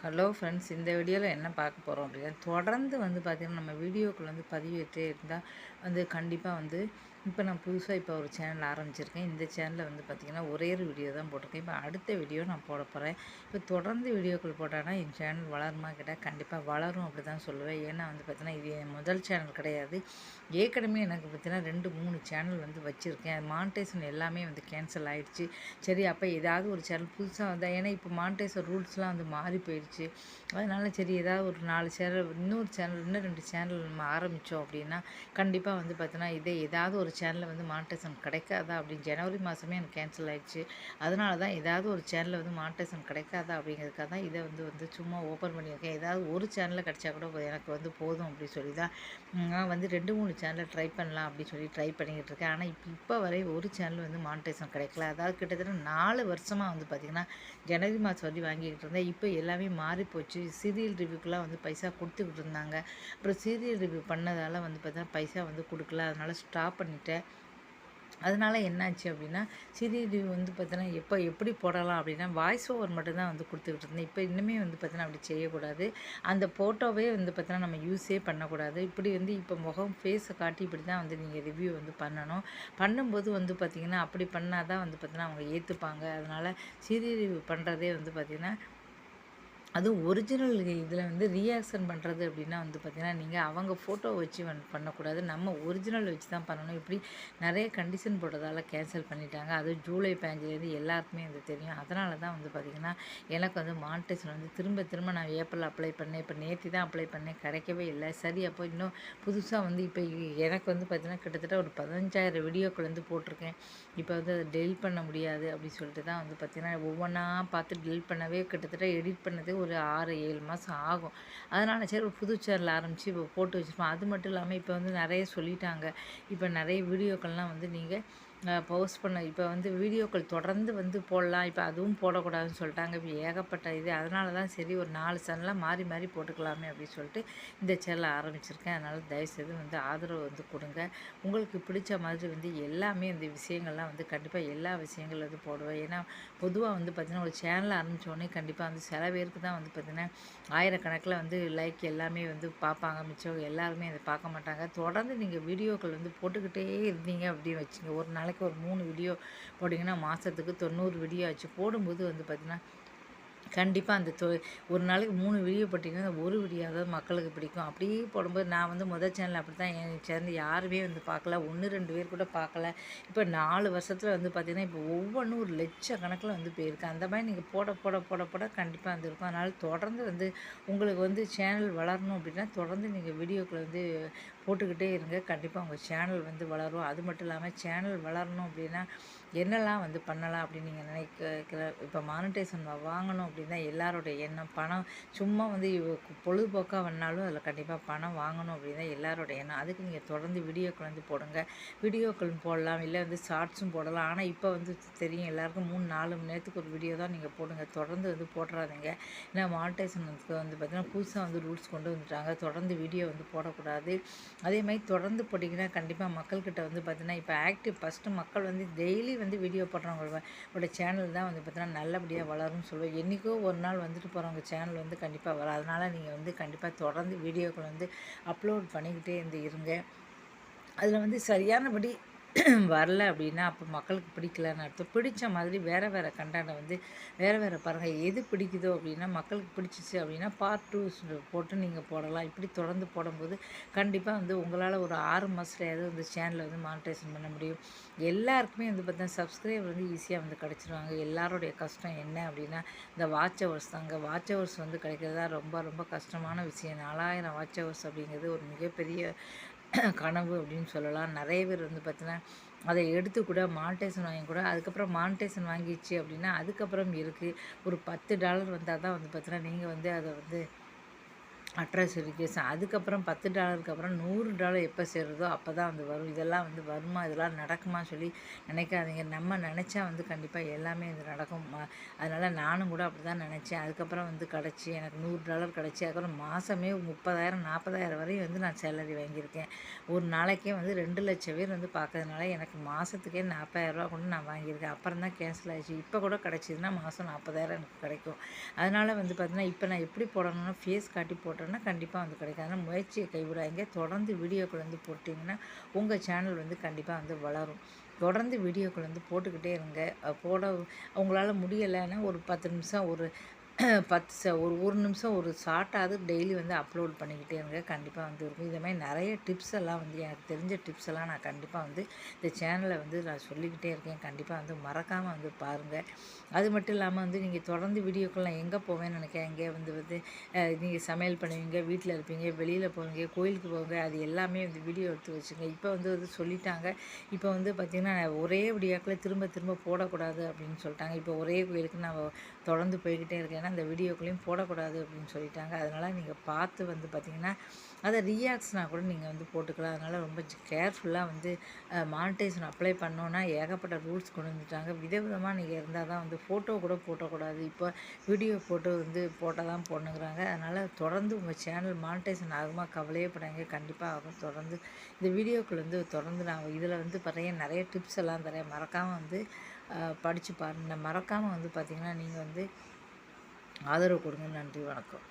Hello friends இந்த வீடியோவில் என்ன பார்க்க போகிறோம் அப்படின்னா தொடர்ந்து வந்து பார்த்திங்கன்னா நம்ம வீடியோக்கள் வந்து பதிவேற்றே இருந்தால் வந்து கண்டிப்பாக வந்து இப்போ நான் புதுசாக இப்போ ஒரு சேனல் ஆரம்பிச்சிருக்கேன். இந்த சேனலில் வந்து பார்த்திங்கன்னா ஒரே ஒரு வீடியோ தான் போட்டிருக்கேன். இப்போ அடுத்த வீடியோ நான் போட போகிறேன் இப்போ தொடர்ந்து வீடியோக்கள் போட்டானா என் சேனல் வளருமா கேட்டால் கண்டிப்பாக வளரும் அப்படி தான் சொல்லுவேன். ஏன்னா வந்து பார்த்திங்கன்னா இது என் முதல் சேனல் கிடையாது. ஏற்கனவே எனக்கு பார்த்திங்கன்னா ரெண்டு மூணு சேனல் வந்து வச்சுருக்கேன். மானிட்டேஷன் எல்லாமே வந்து கேன்சல் ஆகிடுச்சு சரி அப்போ ஏதாவது ஒரு சேனல் புதுசாக வந்தால் ஏன்னா இப்போ மானிட்டேஷன் ரூல்ஸ்லாம் வந்து மாறி போயிடுச்சு. அதனால சரி ஏதாவது ஒரு நாலு சேனல் இன்னொரு சேனல் இன்னும் ரெண்டு சேனல் நம்ம ஆரம்பித்தோம் அப்படின்னா கண்டிப்பாக வந்து பார்த்திங்கன்னா இதே ஏதாவது ஒரு சேனலில் வந்து மானிட்டேஷன் கிடைக்காதா அப்படின்னு ஜனவரி மாதமே எனக்கு கேன்சல் ஆகிடுச்சு அதனால தான் ஏதாவது ஒரு சேனலில் வந்து மானிட்டேஷன் கிடைக்காதா அப்படிங்கிறதுக்காக தான் இதை வந்து வந்து சும்மா ஓப்பன் பண்ணியிருக்கேன் ஏதாவது ஒரு சேனலில் கிடைச்சா கூட எனக்கு வந்து போதும் அப்படின்னு சொல்லி தான் நான் வந்து ரெண்டு மூணு சேனலில் ட்ரை பண்ணலாம் அப்படின்னு சொல்லி ட்ரை பண்ணிக்கிட்டு இருக்கேன். ஆனால் இப்போ இப்போ வரை ஒரு சேனல் வந்து மானிட்டேஷன் கிடைக்கல. அதாவது கிட்டத்தட்ட நாலு வருஷமாக வந்து பார்த்திங்கன்னா ஜனவரி மாதம் வரையும் வாங்கிக்கிட்டு இருந்தேன். இப்போ எல்லாமே மாறி போச்சு. சீரியல் ரிவ்யூக்கெலாம் வந்து பைசா கொடுத்துக்கிட்டு இருந்தாங்க. அப்புறம் சீரியல் ரிவ்யூ பண்ணதால் வந்து பார்த்தா பைசா வந்து கொடுக்கல. அதனால் ஸ்டாப் பண்ணி பண்ணிட்டேன். அதனால் என்னாச்சு அப்படின்னா சீரியல் ரிவ்யூ வந்து பார்த்தோன்னா எப்போ எப்படி போடலாம் அப்படின்னா வாய்ஸ் ஓவர் மட்டும்தான் வந்து கொடுத்துக்கிட்டு இருந்தேன். இப்போ இன்னுமே வந்து பார்த்தோன்னா அப்படி செய்யக்கூடாது. அந்த ஃபோட்டோவே வந்து பார்த்தோன்னா நம்ம யூஸே பண்ணக்கூடாது. இப்படி வந்து இப்போ முகம் ஃபேஸை காட்டி இப்படி தான் வந்து நீங்கள் ரிவ்யூ வந்து பண்ணணும். பண்ணும்போது வந்து பார்த்திங்கன்னா அப்படி பண்ணால் தான் வந்து பார்த்தோன்னா அவங்க ஏற்றுப்பாங்க அதனால் சிறி ரிவ்யூ பண்ணுறதே வந்து பார்த்திங்கன்னா அதுவும் ஒரிஜினல் இதில் வந்து ரியாக்ஷன் பண்ணுறது அப்படின்னா வந்து பார்த்திங்கன்னா நீங்கள் அவங்க ஃபோட்டோ வச்சு வந் பண்ணக்கூடாது. நம்ம ஒரிஜினல் வச்சு தான் பண்ணணும். இப்படி நிறைய கண்டிஷன் போட்டதால் கேன்சல் பண்ணிட்டாங்க. அதுவும் ஜூலை பேஞ்சிலேருந்து எல்லாருக்குமே வந்து தெரியும். அதனால தான் வந்து பார்த்திங்கன்னா எனக்கு வந்து மானிட்டேஷன் வந்து திரும்ப திரும்ப நான் ஏப்ரல் அப்ளை பண்ணேன். இப்போ நேற்று தான் அப்ளை பண்ணேன். கிடைக்கவே இல்லை. சரி அப்போ இன்னும் புதுசாக வந்து இப்போ எனக்கு வந்து பார்த்திங்கன்னா கிட்டத்தட்ட ஒரு பதினஞ்சாயிரம் வீடியோக்கள் வந்து போட்டிருக்கேன். இப்போ வந்து அதை டெலிட் பண்ண முடியாது அப்படின்னு சொல்லிட்டு தான் வந்து பார்த்திங்கன்னா ஒவ்வொன்றா பார்த்து டெலிட் பண்ணவே கிட்டத்தட்ட எடிட் பண்ணது ஒரு ஆறு ஏழு மாதம் ஆகும். அதனால் சரி ஒரு புது சேனல் ஆரம்பித்து இப்போ போட்டு வச்சுருப்போம். அது மட்டும் இல்லாமல் இப்போ வந்து நிறைய சொல்லிட்டாங்க. இப்போ நிறைய வீடியோக்கள்லாம் வந்து நீங்கள் போஸ்ட் பண்ண இப்போ வந்து வீடியோக்கள் தொடர்ந்து வந்து போடலாம். இப்போ அதுவும் போடக்கூடாதுன்னு சொல்லிட்டாங்க. இப்போ ஏகப்பட்ட இது. அதனால தான் சரி ஒரு நாலு சேனலாக மாறி மாறி போட்டுக்கலாமே அப்படின்னு சொல்லிட்டு இந்த சேனலை ஆரம்பிச்சிருக்கேன். அதனால் தயவுசெய்து வந்து ஆதரவு வந்து கொடுங்க. உங்களுக்கு பிடிச்ச மாதிரி வந்து எல்லாமே இந்த விஷயங்கள்லாம் வந்து கண்டிப்பாக எல்லா விஷயங்களும் வந்து போடுவேன். ஏன்னா பொதுவாக வந்து பார்த்திங்கன்னா ஒரு சேனல் ஆரம்பித்தோடனே கண்டிப்பாக வந்து சில பேருக்கு தான் வந்து பார்த்திங்கன்னா ஆயிரக்கணக்கில் வந்து லைக் எல்லாமே வந்து பார்ப்பாங்க. மிச்சம் எல்லாருமே அதை பார்க்க மாட்டாங்க. தொடர்ந்து நீங்கள் வீடியோக்கள் வந்து போட்டுக்கிட்டே இருந்தீங்க அப்படின்னு வச்சுங்க. ஒரு நாள் நாளைக்கு ஒரு மூணு வீடியோ போட்டிங்கன்னா மாதத்துக்கு தொண்ணூறு வீடியோ ஆச்சு. போடும்போது வந்து பார்த்திங்கன்னா கண்டிப்பாக அந்த தொ ஒரு நாளைக்கு மூணு வீடியோ போட்டிங்கன்னா ஒரு ஒரு வீடியோவாவது மக்களுக்கு பிடிக்கும். அப்படியே போடும்போது நான் வந்து முதல் சேனல் அப்படி தான் என் சேர்ந்து யாருமே வந்து பார்க்கல ஒன்று ரெண்டு பேர் கூட பார்க்கல இப்போ நாலு வருஷத்தில் வந்து பார்த்திங்கன்னா இப்போ ஒவ்வொன்றும் ஒரு லட்ச கணக்கில் வந்து போயிருக்கு. அந்த மாதிரி நீங்கள் போட போட போட போட கண்டிப்பாக வந்து இருக்கும் அதனால் தொடர்ந்து வந்து உங்களுக்கு வந்து சேனல் வளரணும் அப்படின்னா தொடர்ந்து நீங்கள் வீடியோக்களை வந்து போட்டுக்கிட்டே இருங்க. கண்டிப்பாக உங்கள் சேனல் வந்து வளரும். அது மட்டும் இல்லாமல் சேனல் வளரணும் அப்படின்னா என்னெல்லாம் வந்து பண்ணலாம் அப்படின்னு நீங்கள் நினைக்கிற இப்போ மானிட்டேஷன் வாங்கணும் அப்படின்னா தான் எல்லாரோடைய எண்ணம் பணம். சும்மா வந்து பொழுதுபோக்காக வேணாலும் அதில் கண்டிப்பாக பணம் வாங்கணும் அப்படின்னா தான் எல்லாரோட எண்ணம். அதுக்கு நீங்கள் தொடர்ந்து வீடியோக்கள் வந்து போடுங்க. வீடியோக்கள் போடலாம். இல்லை வந்து ஷார்ட்ஸும் போடலாம். ஆனால் இப்போ வந்து தெரியும் எல்லாருக்கும் மூணு நாலு மணி நேரத்துக்கு ஒரு வீடியோ தான் நீங்கள் போடுங்க. தொடர்ந்து வந்து போட்டுறாதீங்க. ஏன்னா மானிட்டேஷனுக்கு வந்து பார்த்திங்கன்னா புதுசாக வந்து ரூல்ஸ் கொண்டு வந்துட்டாங்க. தொடர்ந்து வீடியோ வந்து போடக்கூடாது. அதே மாதிரி தொடர்ந்து போட்டிங்கன்னா கண்டிப்பாக மக்கள்கிட்ட வந்து பார்த்திங்கன்னா இப்போ ஆக்டிவ் ஃபஸ்ட்டு மக்கள் வந்து டெய்லி வந்து வீடியோ போடுறவங்களோட சேனல் தான் வந்து பார்த்தீங்கன்னா நல்லபடியாக வளரும்னு சொல்லுவேன் என்றைக்கோ ஒரு நாள் வந்துட்டு போகிறவங்க சேனல் வந்து கண்டிப்பாக வரும் அதனால் நீங்கள் வந்து கண்டிப்பாக தொடர்ந்து வீடியோக்கள் வந்து அப்லோட் பண்ணிக்கிட்டே இருந்து இருங்க. அதில் வந்து சரியானபடி வரல அப்படின்னா அப்போ மக்களுக்கு பிடிக்கலன்னு அர்த்தம். பிடிச்ச மாதிரி வேறு வேறு கண்டாண்டை வந்து வேறு வேறு பாருங்கள் எது பிடிக்குதோ அப்படின்னா மக்களுக்கு பிடிச்சிச்சு அப்படின்னா பார்ட் டூ போட்டு நீங்கள் போடலாம். இப்படி தொடர்ந்து போடும்போது கண்டிப்பாக வந்து உங்களால் ஒரு ஆறு மாதத்துலையாவது வந்து சேனலை வந்து மானிட்டேஷன் பண்ண முடியும். எல்லாருக்குமே வந்து பார்த்தீங்கன்னா சப்ஸ்கிரைப் வந்து ஈஸியாக வந்து கிடச்சிருவாங்க. எல்லாருடைய கஷ்டம் என்ன அப்படின்னா இந்த வாட்ச் ஹவர்ஸ் தாங்க. வாட்ச் ஹவர்ஸ் வந்து கிடைக்கிறதா ரொம்ப ரொம்ப கஷ்டமான விஷயம். நாலாயிரம் வாட்ச் ஹவர்ஸ் அப்படிங்கிறது ஒரு மிகப்பெரிய கனவு அப்படின்னு சொல்லலாம். நிறைய பேர் வந்து பார்த்தீங்கன்னா அதை எடுத்து கூட மானிட்டேஷன் வாங்கி கூட அதுக்கப்புறம் மானிட்டேஷன் வாங்கிச்சு அப்படின்னா அதுக்கப்புறம் இருக்குது ஒரு பத்து டாலர் வந்தால் தான் வந்து பார்த்தீங்கன்னா நீங்கள் வந்து அதை வந்து அட்ரஸ் வெரிஃபிகேஷன் அதுக்கப்புறம் பத்து டாலருக்கு அப்புறம் நூறு டாலர் எப்போ சேருதோ அப்போ தான் வந்து வரும். இதெல்லாம் வந்து வருமா? இதெல்லாம் நடக்குமா சொல்லி நினைக்காதீங்க. நம்ம நினச்சா வந்து கண்டிப்பாக எல்லாமே இது நடக்கும். அதனால் நானும் கூட அப்படி தான் நினச்சேன். அதுக்கப்புறம் வந்து கிடச்சி எனக்கு நூறு டாலர் கிடச்சி. அதுக்கப்புறம் மாதமே முப்பதாயிரம் நாற்பதாயிரம் வரையும் வந்து நான் சேலரி வாங்கியிருக்கேன். ஒரு நாளைக்கே வந்து ரெண்டு லட்சம் பேர் வந்து பார்க்கறதுனால எனக்கு மாதத்துக்கே நாற்பதாயிரரூவா கொண்டு நான் வாங்கியிருக்கேன். அப்புறம் தான் கேன்சல் ஆகிடுச்சு இப்போ கூட கிடச்சிதுன்னா மாதம் நாற்பதாயிரம் எனக்கு கிடைக்கும். அதனால் வந்து பார்த்திங்கன்னா இப்போ நான் எப்படி போடணும்னா ஃபேஸ் காட்டி போட்டோன்னா கண்டிப்பாக வந்து கிடைக்கும். அதனால் முயற்சியை கைவிடாதீங்க. தொடர்ந்து வீடியோக்கள் வந்து போட்டிங்கன்னா உங்கள் சேனல் வந்து கண்டிப்பாக வந்து வளரும். தொடர்ந்து வீடியோக்கள் வந்து போட்டுக்கிட்டே இருங்க. போட உங்களால் முடியலைன்னா ஒரு பத்து நிமிஷம் ஒரு பத்து ச ஒரு ஒரு நிமிஷம் ஒரு ஷார்ட்டாவது டெய்லி வந்து அப்லோட் பண்ணிக்கிட்டே இருங்க. கண்டிப்பாக வந்து இருக்கும். இதே மாதிரி நிறைய டிப்ஸ் எல்லாம் வந்து எனக்கு தெரிஞ்ச டிப்ஸ் எல்லாம் நான் கண்டிப்பாக வந்து இந்த சேனலை வந்து நான் சொல்லிக்கிட்டே இருக்கேன். கண்டிப்பாக வந்து மறக்காமல் வந்து பாருங்கள் அது மட்டும் இல்லாமல் வந்து நீங்கள் தொடர்ந்து வீடியோக்கெல்லாம் எங்கே போவேன்னு நினைக்கிறேன்? எங்கே வந்து வந்து நீங்கள் சமையல் பண்ணுவீங்க வீட்டில் இருப்பீங்க வெளியில் போவீங்க கோயிலுக்கு போவீங்க அது எல்லாமே வந்து வீடியோ எடுத்து வச்சுங்க. இப்போ வந்து வந்து சொல்லிட்டாங்க. இப்போ வந்து பார்த்திங்கன்னா ஒரே வீடியோக்களை திரும்ப திரும்ப போடக்கூடாது அப்படின்னு சொல்லிட்டாங்க. இப்போ ஒரே கோயிலுக்கு நான் தொடர்ந்து போய்கிட்டே இருக்கேன். அந்த இந்த போடக்கூடாது அப்படின்னு சொல்லிட்டாங்க. அதனால் நீங்கள் பார்த்து வந்து பார்த்திங்கன்னா அதை ரியாக்ஸ்னா கூட நீங்கள் வந்து போட்டுக்கலாம். அதனால் ரொம்ப கேர்ஃபுல்லாக வந்து மானிட்டைசன் அப்ளை பண்ணோன்னா ஏகப்பட்ட ரூல்ஸ் கொண்டு வந்துட்டாங்க. விதவிதமாக நீங்கள் இருந்தால் தான் வந்து ஃபோட்டோ கூட போட்டக்கூடாது. இப்போ வீடியோ ஃபோட்டோ வந்து போட்டால் தான் போடணுங்கிறாங்க. அதனால் தொடர்ந்து உங்கள் சேனல் மானிட்டைசன் ஆகுமா? கவலையே படாங்க கண்டிப்பாக ஆகும். தொடர்ந்து இந்த வீடியோக்கள் வந்து தொடர்ந்து நான் இதில் வந்து நிறைய நிறைய டிப்ஸ் எல்லாம் தரேன். மறக்காமல் வந்து படித்து பாருங்கள் மறக்காமல் வந்து பார்த்திங்கன்னா நீங்கள் வந்து ஆதரவு கொடுங்க நன்றி வணக்கம்